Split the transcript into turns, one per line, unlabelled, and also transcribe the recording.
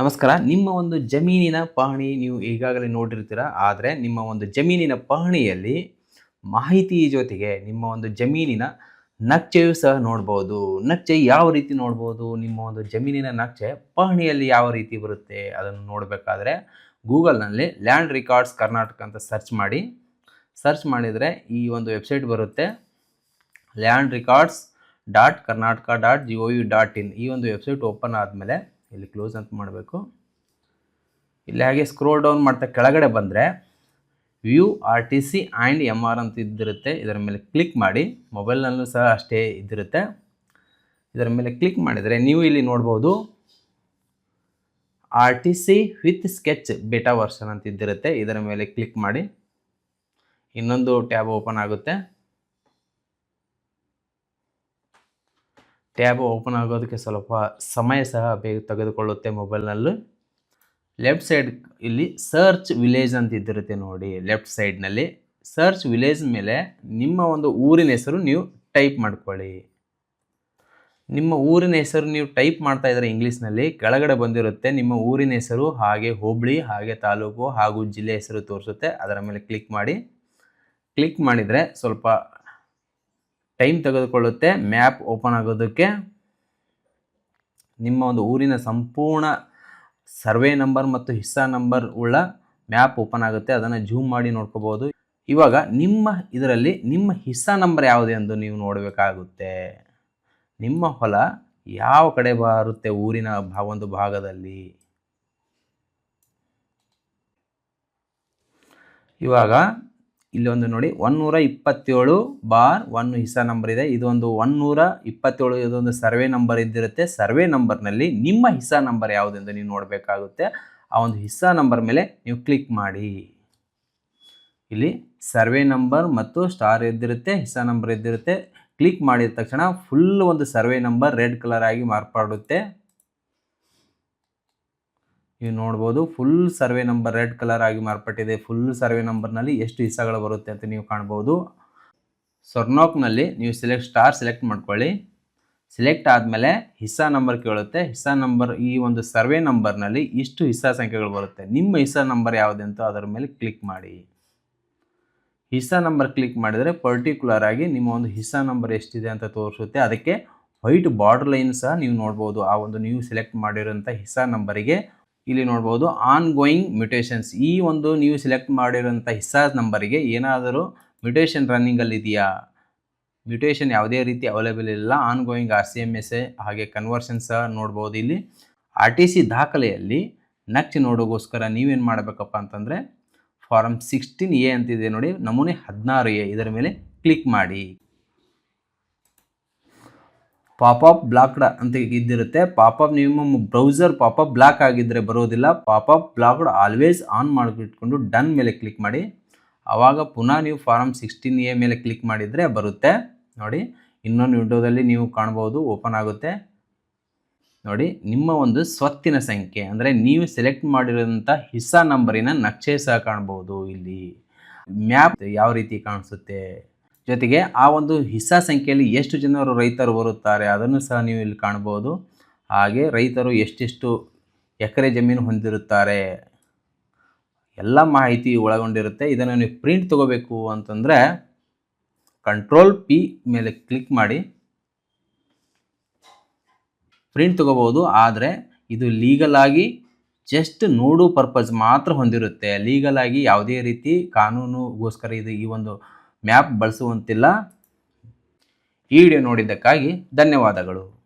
ನಮಸ್ಕಾರ. ನಿಮ್ಮ ಒಂದು ಜಮೀನಿನ ಪಹಣಿ ನೀವು ಈಗಾಗಲೇ ನೋಡಿರ್ತೀರ. ಆದರೆ ನಿಮ್ಮ ಒಂದು ಜಮೀನಿನ ಪಹಣಿಯಲ್ಲಿ ಮಾಹಿತಿ ಜೊತೆಗೆ ನಿಮ್ಮ ಒಂದು ಜಮೀನಿನ ನಕ್ಷೆಯು ಸಹ ನೋಡ್ಬೋದು. ನಕ್ಷೆ ಯಾವ ರೀತಿ ನೋಡ್ಬೋದು? ನಿಮ್ಮ ಒಂದು ಜಮೀನಿನ ನಕ್ಷೆ ಪಹಣಿಯಲ್ಲಿ ಯಾವ ರೀತಿ ಬರುತ್ತೆ ಅದನ್ನು ನೋಡಬೇಕಾದ್ರೆ ಗೂಗಲ್ನಲ್ಲಿ ಲ್ಯಾಂಡ್ ರಿಕಾರ್ಡ್ಸ್ ಕರ್ನಾಟಕ ಅಂತ ಸರ್ಚ್ ಮಾಡಿ. ಸರ್ಚ್ ಮಾಡಿದರೆ ಈ ಒಂದು ವೆಬ್ಸೈಟ್ ಬರುತ್ತೆ. Land records dot Karnataka dot G O U dot in ಈ ಒಂದು ವೆಬ್ಸೈಟ್ ಓಪನ್ ಆದಮೇಲೆ ಇಲ್ಲಿ ಕ್ಲೋಸ್ ಅಂತ ಮಾಡಬೇಕು. ಇಲ್ಲಿ ಹಾಗೆ ಸ್ಕ್ರೋಲ್ ಡೌನ್ ಮಾಡ್ತಾ ಕೆಳಗಡೆ ಬಂದರೆ view R T C and M R ಅಂತ ಇದ್ದಿರುತ್ತೆ. ಇದರ ಮೇಲೆ ಕ್ಲಿಕ್ ಮಾಡಿ. ಮೊಬೈಲ್ನಲ್ಲೂ ಸಹ ಅಷ್ಟೇ ಇದ್ದಿರುತ್ತೆ. ಇದರ ಮೇಲೆ ಕ್ಲಿಕ್ ಮಾಡಿದರೆ ನೀವು ಇಲ್ಲಿ ನೋಡ್ಬೋದು R T C with sketch beta version ಅಂತ ಇದ್ದಿರುತ್ತೆ. ಇದರ ಮೇಲೆ ಕ್ಲಿಕ್ ಮಾಡಿ. ಇನ್ನೊಂದು ಟ್ಯಾಬ್ ಓಪನ್ ಆಗುತ್ತೆ. ಟ್ಯಾಬ್ ಓಪನ್ ಆಗೋದಕ್ಕೆ ಸ್ವಲ್ಪ ಸಮಯ ಸಹ ಬೇಗ ತೆಗೆದುಕೊಳ್ಳುತ್ತೆ ಮೊಬೈಲ್ನಲ್ಲೂ. ಲೆಫ್ಟ್ ಸೈಡ್ ಇಲ್ಲಿ ಸರ್ಚ್ ವಿಲೇಜ್ ಅಂತ ಇದ್ದಿರುತ್ತೆ ನೋಡಿ ಲೆಫ್ಟ್ ಸೈಡ್ನಲ್ಲಿ. ಸರ್ಚ್ ವಿಲೇಜ್ ಮೇಲೆ ನಿಮ್ಮ ಒಂದು ಊರಿನ ಹೆಸರು ನೀವು ಟೈಪ್ ಮಾಡ್ಕೊಳ್ಳಿ. ನಿಮ್ಮ ಊರಿನ ಹೆಸರು ನೀವು ಟೈಪ್ ಮಾಡ್ತಾ ಇದ್ದಾರೆ ಇಂಗ್ಲೀಷ್ನಲ್ಲಿ ಕೆಳಗಡೆ ಬಂದಿರುತ್ತೆ, ನಿಮ್ಮ ಊರಿನ ಹೆಸರು ಹಾಗೆ ಹೋಬಳಿ, ಹಾಗೆ ತಾಲೂಕು ಹಾಗೂ ಜಿಲ್ಲೆ ಹೆಸರು ತೋರಿಸುತ್ತೆ. ಅದರ ಮೇಲೆ ಕ್ಲಿಕ್ ಮಾಡಿ. ಕ್ಲಿಕ್ ಮಾಡಿದರೆ ಸ್ವಲ್ಪ ಟೈಮ್ ತೆಗೆದುಕೊಳ್ಳುತ್ತೆ, ಮ್ಯಾಪ್ ಓಪನ್ ಆಗೋದಕ್ಕೆ. ನಿಮ್ಮ ಒಂದು ಊರಿನ ಸಂಪೂರ್ಣ ಸರ್ವೆ ನಂಬರ್ ಮತ್ತು ಹಿಸ್ಸಾ ನಂಬರ್ ಉಳ್ಳ ಮ್ಯಾಪ್ ಓಪನ್ ಆಗುತ್ತೆ, ಅದನ್ನು ಜೂಮ್ ಮಾಡಿ ನೋಡ್ಕೋಬೋದು. ಇವಾಗ ನಿಮ್ಮ ಇದರಲ್ಲಿ ನಿಮ್ಮ ಹಿಸ್ಸಾ ನಂಬರ್ ಯಾವುದು ಎಂದು ನೀವು ನೋಡಬೇಕಾಗುತ್ತೆ. ನಿಮ್ಮ ಹೊಲ ಯಾವ ಕಡೆ ಬರುತ್ತೆ ಊರಿನ ಭಾ, ಒಂದು ಭಾಗದಲ್ಲಿ? ಇವಾಗ ಇಲ್ಲಿ ಒಂದು ನೋಡಿ ಒನ್ನೂರ ಇಪ್ಪತ್ತೇಳು ಬಾರ್ ಒನ್ ಹಿಸಾ ನಂಬರ್ ಇದೆ. ಇದೊಂದು ಒನ್ನೂರ ಇಪ್ಪತ್ತೇಳು, ಇದೊಂದು ಸರ್ವೆ ನಂಬರ್ ಇದ್ದಿರುತ್ತೆ. ಸರ್ವೆ ನಂಬರ್ನಲ್ಲಿ ನಿಮ್ಮ ಹಿಸ್ಸಾ ನಂಬರ್ ಯಾವುದೆಂದು ನೀವು ನೋಡಬೇಕಾಗುತ್ತೆ. ಆ ಒಂದು ಹಿಸ್ಸಾ ನಂಬರ್ ಮೇಲೆ ನೀವು ಕ್ಲಿಕ್ ಮಾಡಿ. ಇಲ್ಲಿ ಸರ್ವೆ ನಂಬರ್ ಮತ್ತು ಸ್ಟಾರ್ ಇದ್ದಿರುತ್ತೆ, ಹಿಸ್ಸಾ ನಂಬರ್ ಇದ್ದಿರುತ್ತೆ. ಕ್ಲಿಕ್ ಮಾಡಿದ ತಕ್ಷಣ ಫುಲ್ ಒಂದು ಸರ್ವೆ ನಂಬರ್ ರೆಡ್ ಕಲರ್ ಆಗಿ ಮಾರ್ಪಾಡುತ್ತೆ. ನೀವು ನೋಡ್ಬೋದು full survey number red colour ಆಗಿ ಮಾರ್ಪಟ್ಟಿದೆ. ಫುಲ್ ಸರ್ವೆ ನಂಬರ್ನಲ್ಲಿ ಎಷ್ಟು ಹಿಸ್ಸಾಗಳು ಬರುತ್ತೆ ಅಂತ ನೀವು ಕಾಣ್ಬೋದು. ಸೊರ್ನಾಕ್ನಲ್ಲಿ ನೀವು ಸೆಲೆಕ್ಟ್ ಸ್ಟಾರ್ ಸೆಲೆಕ್ಟ್ ಮಾಡ್ಕೊಳ್ಳಿ. ಸೆಲೆಕ್ಟ್ ಆದಮೇಲೆ ಹಿಸ್ಸಾ ನಂಬರ್ ಕೇಳುತ್ತೆ. ಹಿಸ್ಸಾ ನಂಬರ್ ಈ ಒಂದು ಸರ್ವೆ ನಂಬರ್ನಲ್ಲಿ ಇಷ್ಟು ಹಿಸ್ಸಾ ಸಂಖ್ಯೆಗಳು ಬರುತ್ತೆ. ನಿಮ್ಮ ಹಿಸ್ಸಾ ನಂಬರ್ ಅಂತ ಅದರ ಮೇಲೆ ಕ್ಲಿಕ್ ಮಾಡಿ. ಹಿಸ್ಸಾ ನಂಬರ್ ಕ್ಲಿಕ್ ಮಾಡಿದರೆ ಪರ್ಟಿಕ್ಯುಲರ್ ಆಗಿ ನಿಮ್ಮ ಒಂದು ಹಿಸ್ಸಾ ನಂಬರ್ ಎಷ್ಟಿದೆ ಅಂತ ತೋರಿಸುತ್ತೆ. ಅದಕ್ಕೆ ವೈಟ್ ಬಾರ್ಡರ್ ಲೈನ್ ಸಹ ನೀವು ನೋಡ್ಬೋದು. ಆ ಒಂದು ನೀವು ಸೆಲೆಕ್ಟ್ ಮಾಡಿರೋಂಥ ಹಿಸ್ಸಾ ನಂಬರಿಗೆ ಇಲ್ಲಿ ನೋಡ್ಬೋದು ಆನ್ ಗೋಯಿಂಗ್ ಮ್ಯುಟೇಷನ್ಸ್ ಈ ಒಂದು ನೀವು ಸೆಲೆಕ್ಟ್ ಮಾಡಿರುವಂಥ ಹಿಸ್ಸಾ ನಂಬರಿಗೆ ಏನಾದರೂ ಮ್ಯೂಟೇಷನ್ ರನ್ನಿಂಗಲ್ಲಿ ಇದೆಯಾ? ಮ್ಯುಟೇಷನ್ ಯಾವುದೇ ರೀತಿ ಅವೈಲೇಬಲ್ ಇಲ್ಲ. Ongoing R C M S A, ಹಾಗೆ ಕನ್ವರ್ಷನ್ ಸಹ ನೋಡ್ಬೋದು ಇಲ್ಲಿ. ಆರ್ ಟಿ ಸಿ ದಾಖಲೆಯಲ್ಲಿ ನಕ್ಷೆ ನೋಡೋಗೋಸ್ಕರ ನೀವೇನು ಮಾಡಬೇಕಪ್ಪ ಅಂತಂದರೆ ಫಾರಮ್ ಸಿಕ್ಸ್ಟೀನ್ ಎ ಅಂತಿದೆ ನೋಡಿ, ನಮೂನೆ ಹದಿನಾರು ಎ ಇದರ ಮೇಲೆ ಕ್ಲಿಕ್ ಮಾಡಿ. ಪಾಪಪ್ ಬ್ಲಾಕ್ಡ್ ಅಂತ ಇದ್ದಿರುತ್ತೆ. ಪಾಪಪ್ ನಿಮ್ಮ ಬ್ರೌಸರ್ ಪಾಪಪ್ ಬ್ಲಾಕ್ ಆಗಿದ್ದರೆ ಬರೋದಿಲ್ಲ. ಪಾಪಪ್ ಬ್ಲಾಕ್ಡ್ ಆಲ್ವೇಸ್ ಆನ್ ಮಾಡಿಬಿಟ್ಕೊಂಡು ಡನ್ ಮೇಲೆ ಕ್ಲಿಕ್ ಮಾಡಿ. ಆವಾಗ ಪುನಃ ನೀವು ಫಾರಮ್ ಸಿಕ್ಸ್ಟೀನ್ ಎ ಮೇಲೆ ಕ್ಲಿಕ್ ಮಾಡಿದರೆ ಬರುತ್ತೆ. ನೋಡಿ, ಇನ್ನೊಂದು ವಿಂಡೋದಲ್ಲಿ ನೀವು ಕಾಣ್ಬೋದು, ಓಪನ್ ಆಗುತ್ತೆ. ನೋಡಿ, ನಿಮ್ಮ ಒಂದು ಸ್ವತ್ತಿನ ಸಂಖ್ಯೆ, ಅಂದರೆ ನೀವು ಸೆಲೆಕ್ಟ್ ಮಾಡಿರೋಂಥ ಹಿಸ್ಸಾ ನಂಬರಿನ ನಕ್ಷೆ ಸಹ ಕಾಣ್ಬೋದು ಇಲ್ಲಿ. ಮ್ಯಾಪ್ ಯಾವ ರೀತಿ ಕಾಣಿಸುತ್ತೆ? ಜೊತೆಗೆ ಆ ಒಂದು ಹಿಸ್ಸಾ ಸಂಖ್ಯೆಯಲ್ಲಿ ಎಷ್ಟು ಜನರು ರೈತರು ಬರುತ್ತಾರೆ ಅದನ್ನು ಸಹ ನೀವು ಇಲ್ಲಿ ಕಾಣ್ಬೋದು ಹಾಗೆ ರೈತರು ಎಷ್ಟೆಷ್ಟು ಎಕರೆ ಜಮೀನು ಹೊಂದಿರುತ್ತಾರೆ ಎಲ್ಲ ಮಾಹಿತಿ ಒಳಗೊಂಡಿರುತ್ತೆ. ಇದನ್ನು ನೀವು ಪ್ರಿಂಟ್ ತೊಗೋಬೇಕು ಅಂತಂದರೆ ಕಂಟ್ರೋಲ್ ಪಿ ಮೇಲೆ ಕ್ಲಿಕ್ ಮಾಡಿ. ಪ್ರಿಂಟ್ ತೊಗೋಬೋದು ಆದರೆ ಇದು ಲೀಗಲ್ ಆಗಿ ಜಸ್ಟ್ ನೋಡು ಪರ್ಪಸ್ ಮಾತ್ರ ಹೊಂದಿರುತ್ತೆ. ಲೀಗಲ್ ಆಗಿ ಯಾವುದೇ ರೀತಿ ಕಾನೂನುಗೋಸ್ಕರ ಇದು ಈ ಒಂದು ಮ್ಯಾಪ್ ಬಳಸುವಂತಿಲ್ಲ. ಈ ವಿಡಿಯೋ ನೋಡಿದ್ದಕ್ಕಾಗಿ ಧನ್ಯವಾದಗಳು.